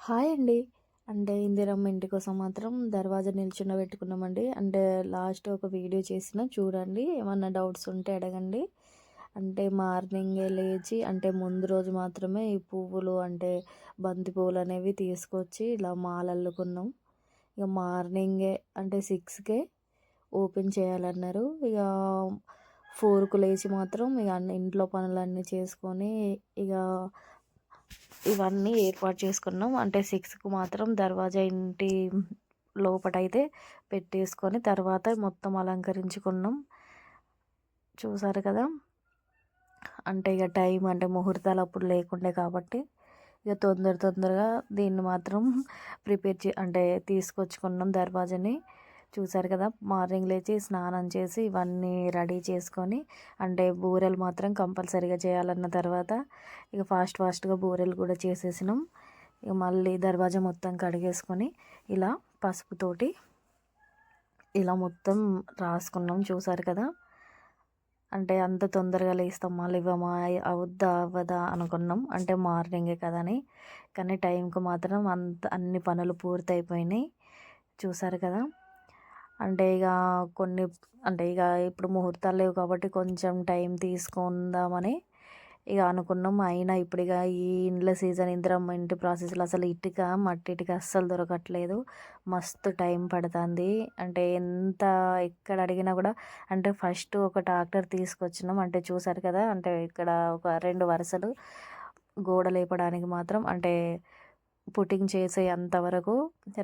Hi అండి. అంటే ఇందిరమ్మ ఇంటి కోసం మాత్రం దర్వాజా నిల్చుండ పెట్టుకున్నామండి. అంటే లాస్ట్ ఒక వీడియో చేసిన చూడండి ఏమన్నా డౌట్స్ ఉంటే అడగండి. అంటే మార్నింగే లేచి అంటే ముందు రోజు మాత్రమే ఈ పువ్వులు అంటే బంతి పువ్వులు అనేవి తీసుకొచ్చి ఇలా మాలల్లుకున్నాం. ఇక మార్నింగే అంటే సిక్స్కే ఓపెన్ చేయాలన్నారు. ఇక ఫోర్కు లేచి మాత్రం ఇక అన్ని ఇంట్లో పనులన్నీ చేసుకొని ఇక ఇవన్నీ ఏర్పాటు చేసుకున్నాం. అంటే సిక్స్కు మాత్రం దర్వాజా ఇంటి లోపటైతే పెట్టేసుకొని తర్వాత మొత్తం అలంకరించుకున్నాం. చూసారు కదా? అంటే ఇక టైం అంటే ముహూర్తాలు అప్పుడు లేకుండే కాబట్టి ఇక తొందర తొందరగా దీన్ని మాత్రం ప్రిపేర్ చే అంటే తీసుకొచ్చుకున్నాం దర్వాజని. చూసారు కదా మార్నింగ్ లేచి స్నానం చేసి ఇవన్నీ రెడీ చేసుకొని అంటే బూరెలు మాత్రం కంపల్సరీగా చేయాలన్న తర్వాత ఇక ఫాస్ట్ ఫాస్ట్గా బూరెలు కూడా చేసేసినాం. ఇక మళ్ళీ దర్వాజా మొత్తం కడిగేసుకొని ఇలా పసుపుతోటి ఇలా మొత్తం రాసుకున్నాం. చూసారు కదా అంటే అంత తొందరగా లేస్తాం మళ్ళీ ఇవ్వమా అవుద్దా అవ్వదా అనుకున్నాం. అంటే మార్నింగే కదని కానీ టైంకి మాత్రం అంత అన్ని పనులు పూర్తయిపోయినాయి. చూసారు కదా అంటే ఇక కొన్ని అంటే ఇక ఇప్పుడు ముహూర్తాలు లేవు కాబట్టి కొంచెం టైం తీసుకుందామని ఇక అనుకున్నాం. అయినా ఇప్పుడు ఇక ఈ ఇండ్ల సీజన్ ఇందిరమ్మ ఇంటి ప్రాసెస్లో అసలు ఇటుక మట్టి ఇటుక అస్సలు దొరకట్లేదు. మస్తు టైం పడుతుంది. అంటే ఎంత ఎక్కడ అడిగినా కూడా అంటే ఫస్ట్ ఒక ట్రాక్టర్ తీసుకొచ్చినాం. అంటే చూసారు కదా అంటే ఇక్కడ ఒక రెండు వరుసలు గోడ లేపడానికి మాత్రం అంటే పుట్టింగ్ చేసే అంతవరకు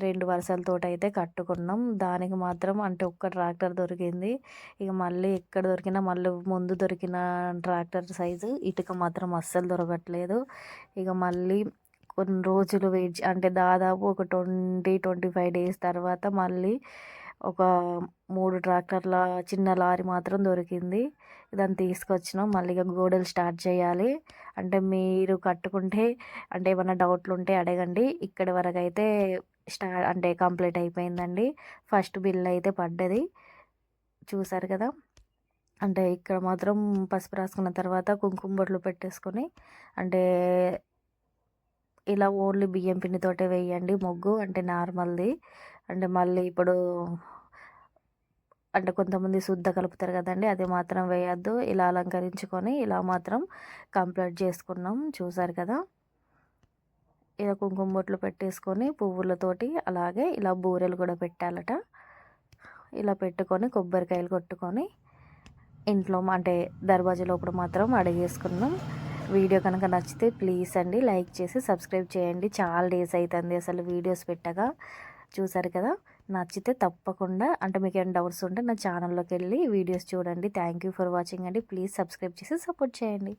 రెండు వరుసలతో అయితే కట్టుకున్నాం. దానికి మాత్రం అంటే ఒక్క ట్రాక్టర్ దొరికింది. ఇక మళ్ళీ ఎక్కడ దొరికినా మళ్ళీ ముందు దొరికిన ట్రాక్టర్ సైజు ఇటుక మాత్రం అస్సలు దొరకట్లేదు. ఇక మళ్ళీ కొన్ని రోజులు వెయిట్ అంటే దాదాపు ఒక ట్వంటీ ట్వంటీ ఫైవ్ డేస్ తర్వాత మళ్ళీ ఒక మూడు ట్రాక్టర్ల చిన్న లారీ మాత్రం దొరికింది. దాన్ని తీసుకొచ్చినాం. మళ్ళీ గోడలు స్టార్ట్ చేయాలి. అంటే మీరు కట్టుకుంటే అంటే ఏమైనా డౌట్లు ఉంటే అడగండి. ఇక్కడి వరకు అయితే స్టా అంటే కంప్లీట్ అయిపోయిందండి. ఫస్ట్ బిల్ అయితే పడ్డది. చూసారు కదా? అంటే ఇక్కడ మాత్రం పసుపు రాసుకున్న తర్వాత కుంకుమ బొట్లు పెట్టేసుకొని అంటే ఇలా ఓన్లీ బియ్యం పిండితోటే వేయండి. ముగ్గు అంటే నార్మల్ది. అంటే మళ్ళీ ఇప్పుడు అంటే కొంతమంది శుద్ధ కలుపుతారు కదండి అది మాత్రం వేయద్దు. ఇలా అలంకరించుకొని ఇలా మాత్రం కంప్లీట్ చేసుకున్నాం చూసారు కదా? ఇలా కుంకుమ బొట్లు పెట్టేసుకొని పువ్వులతోటి అలాగే ఇలా బూరెలు కూడా పెట్టాలట. ఇలా పెట్టుకొని కొబ్బరికాయలు కొట్టుకొని ఇంట్లో అంటే దర్వాజా లోపల మాత్రం అడిగేసుకున్నాం. వీడియో కనుక నచ్చితే ప్లీజ్ అండి లైక్ చేసి సబ్స్క్రైబ్ చేయండి. చాలా డేస్ అవుతుంది అసలు వీడియోస్ పెట్టగా. చూసారు కదా? నచ్చితే తప్పకుండా అంటే మీకు ఏమైనా డౌట్స్ ఉంటే నా ఛానల్లోకి వెళ్ళి వీడియోస్ చూడండి. థ్యాంక్ యూ ఫర్ వాచింగ్ అండి. ప్లీజ్ సబ్స్క్రైబ్ చేసి సపోర్ట్ చేయండి.